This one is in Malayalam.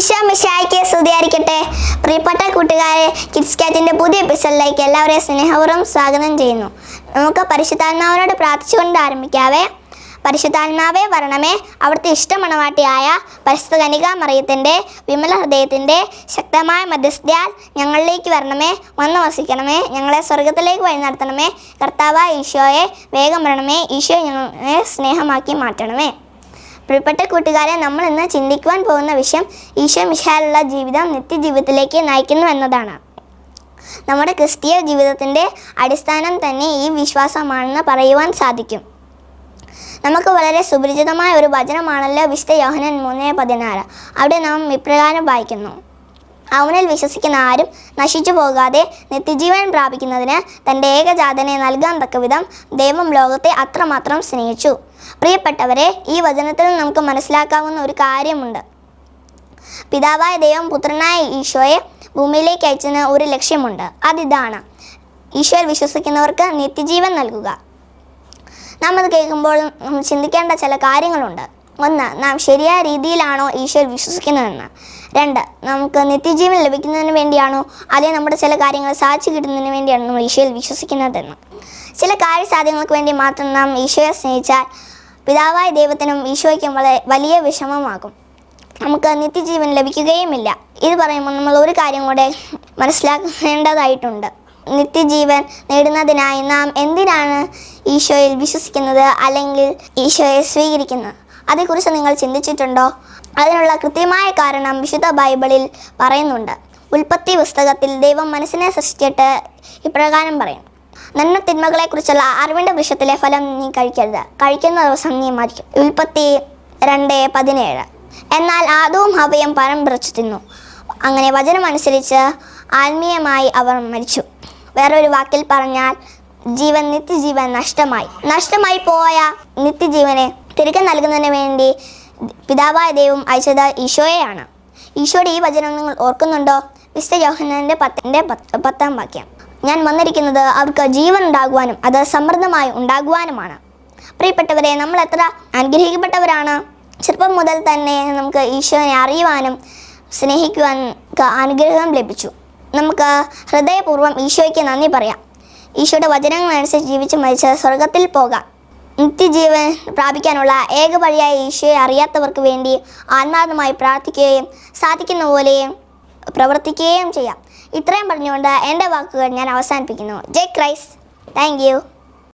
ഈശോ മിശായിക്ക് സ്തുതിയായിരിക്കട്ടെ. പ്രിയപ്പെട്ട കൂട്ടുകാരെ കിഡ്സ് കാറ്റിന്റെ പുതിയ എപ്പിസോഡിലേക്ക് എല്ലാവരെയും സ്നേഹപൂർവം സ്വാഗതം ചെയ്യുന്നു. നമുക്ക് പരിശുദ്ധാത്മാവിനോട് പ്രാർത്ഥിച്ചുകൊണ്ട് ആരംഭിക്കാവേ. പരിശുദ്ധാത്മാവേ വരണമേ. അവിടുത്തെ ഇഷ്ടമണവാട്ടിയായ പരിശുദ്ധ കനിക മറിയത്തിന്റെ വിമല ഹൃദയത്തിന്റെ ശക്തമായ മധ്യസ്ഥയാൽ ഞങ്ങളിലേക്ക് വരണമേ. വന്ന് വസിക്കണമേ. ഞങ്ങളെ സ്വർഗത്തിലേക്ക് വഴി നടത്തണമേ. കർത്താവായ ഈശോയെ വേഗം വരണമേ. ഈശോ ഞങ്ങളെ സ്നേഹമാക്കി മാറ്റണമേ. പ്രിയപ്പെട്ട കൂട്ടുകാരെ നമ്മൾ ഇന്ന് ചിന്തിക്കുവാൻ പോകുന്ന വിഷയം ഈശോ മിശാലുള്ള ജീവിതം നിത്യജീവിതത്തിലേക്ക് നയിക്കുന്നു എന്നതാണ്. നമ്മുടെ ക്രിസ്തീയ ജീവിതത്തിന്റെ അടിസ്ഥാനം തന്നെ ഈ വിശ്വാസമാണെന്ന് പറയുവാൻ സാധിക്കും. നമുക്ക് വളരെ സുപരിചിതമായ ഒരു വചനമാണല്ലോ വിശുദ്ധ യോഹനൻ മൂന്ന് പതിനാറ്. അവിടെ നാം ഇപ്രകാരം വായിക്കുന്നു. അവനിൽ വിശ്വസിക്കുന്ന ആരും നശിച്ചു പോകാതെ നിത്യജീവൻ പ്രാപിക്കുന്നതിന് തന്റെ ഏകജാതനെ നൽകാൻ തക്കവിധം ദൈവം ലോകത്തെ അത്രമാത്രം സ്നേഹിച്ചു. പ്രിയപ്പെട്ടവരെ ഈ വചനത്തിൽ നമുക്ക് മനസ്സിലാക്കാവുന്ന ഒരു കാര്യമുണ്ട്. പിതാവായ ദൈവം പുത്രനായ ഈശോയെ ഭൂമിയിലേക്ക് അയച്ചതിന് ഒരു ലക്ഷ്യമുണ്ട്. അതിതാണ് ഈശോയിൽ വിശ്വസിക്കുന്നവർക്ക് നിത്യജീവൻ നൽകുക. നാം അത് കേൾക്കുമ്പോൾ ചിന്തിക്കേണ്ട ചില കാര്യങ്ങളുണ്ട്. ഒന്ന് നാം ശരിയായ രീതിയിലാണോ ഈശോയിൽ വിശ്വസിക്കുന്നതെന്ന്. രണ്ട് നമുക്ക് നിത്യജീവൻ ലഭിക്കുന്നതിന് വേണ്ടിയാണോ അതേ നമ്മുടെ ചില കാര്യങ്ങൾ സാധിച്ചു കിട്ടുന്നതിന് വേണ്ടിയാണോ നമ്മൾ ഈശോയിൽ വിശ്വസിക്കുന്നതെന്ന്. ചില കാര്യസാധ്യങ്ങൾക്ക് വേണ്ടി മാത്രം നാം ഈശോയെ സ്നേഹിച്ചാൽ പിതാവായ ദൈവത്തിനും ഈശോയ്ക്കും വളരെ വലിയ വിഷമമാകും. നമുക്ക് നിത്യജീവൻ ലഭിക്കുകയുമില്ല. ഇത് പറയുമ്പോൾ നമ്മൾ ഒരു കാര്യം കൂടെ മനസ്സിലാക്കേണ്ടതായിട്ടുണ്ട്. നിത്യജീവൻ നേടുന്നതിനായി നാം എന്തിനാണ് ഈശോയിൽ വിശ്വസിക്കുന്നത് അല്ലെങ്കിൽ ഈശോയെ സ്വീകരിക്കുന്നത്? അതേക്കുറിച്ച് നിങ്ങൾ ചിന്തിച്ചിട്ടുണ്ടോ? അതിനുള്ള കൃത്യമായ കാരണം വിശുദ്ധ ബൈബിളിൽ പറയുന്നുണ്ട്. ഉൽപ്പത്തി പുസ്തകത്തിൽ ദൈവം മനസ്സിനെ സൃഷ്ടിച്ചിട്ട് ഇപ്രകാരം പറയും. നന്മ തിന്മകളെക്കുറിച്ചുള്ള അറിവിന്റെ വൃക്ഷത്തിലെ ഫലം നീ കഴിക്കരുത്. കഴിക്കുന്ന ദിവസം നീ മരിക്കും. ഉൽപ്പത്തി രണ്ട് പതിനേഴ്. എന്നാൽ ആദവും ഹവയും പഴം പറിച്ചു തിന്നു. അങ്ങനെ വചനമനുസരിച്ച് ആത്മീയമായി അവർ മരിച്ചു. വേറൊരു വാക്കിൽ പറഞ്ഞാൽ ജീവൻ നിത്യജീവൻ നഷ്ടമായി. നഷ്ടമായി പോയ നിത്യജീവനെ തിരികെ നൽകുന്നതിന് വേണ്ടി പിതാവായ ദൈവം അയച്ചത് ഈശോയെയാണ്. ഈശോയുടെ ഈ വചനം നിങ്ങൾ ഓർക്കുന്നുണ്ടോ? മിസ്റ്റർ ജോഹനന്റെ പത്തിന്റെ പത്ത് പത്താം വാക്യം. ഞാൻ വന്നിരിക്കുന്നത് അവർക്ക് ജീവൻ ഉണ്ടാകുവാനും അത് സമൃദ്ധമായി ഉണ്ടാകുവാനുമാണ്. പ്രിയപ്പെട്ടവരെ നമ്മൾ എത്ര അനുഗ്രഹിക്കപ്പെട്ടവരാണ്. ചെറുപ്പം മുതൽ തന്നെ നമുക്ക് ഈശോനെ അറിയുവാനും സ്നേഹിക്കുവാനും അനുഗ്രഹം ലഭിച്ചു. നമുക്ക് ഹൃദയപൂർവം ഈശോയ്ക്ക് നന്ദി പറയാം. ഈശോയുടെ വചനങ്ങളനുസരിച്ച് ജീവിച്ച് മരിച്ച് സ്വർഗത്തിൽ പോകാം. നിത്യജീവൻ പ്രാപിക്കാനുള്ള ഏക വഴിയായ ഈശോയെ അറിയാത്തവർക്ക് വേണ്ടി ആത്മാർത്ഥമായി പ്രാർത്ഥിക്കുകയും സാധിക്കുന്ന പോലെയും പ്രവർത്തിക്കുകയും ചെയ്യാം. ഇത്രയും പറഞ്ഞുകൊണ്ട് എന്റെ വാക്കുകൾ ഞാൻ അവസാനിപ്പിക്കുന്നു. ജയ് ക്രൈസ്. താങ്ക്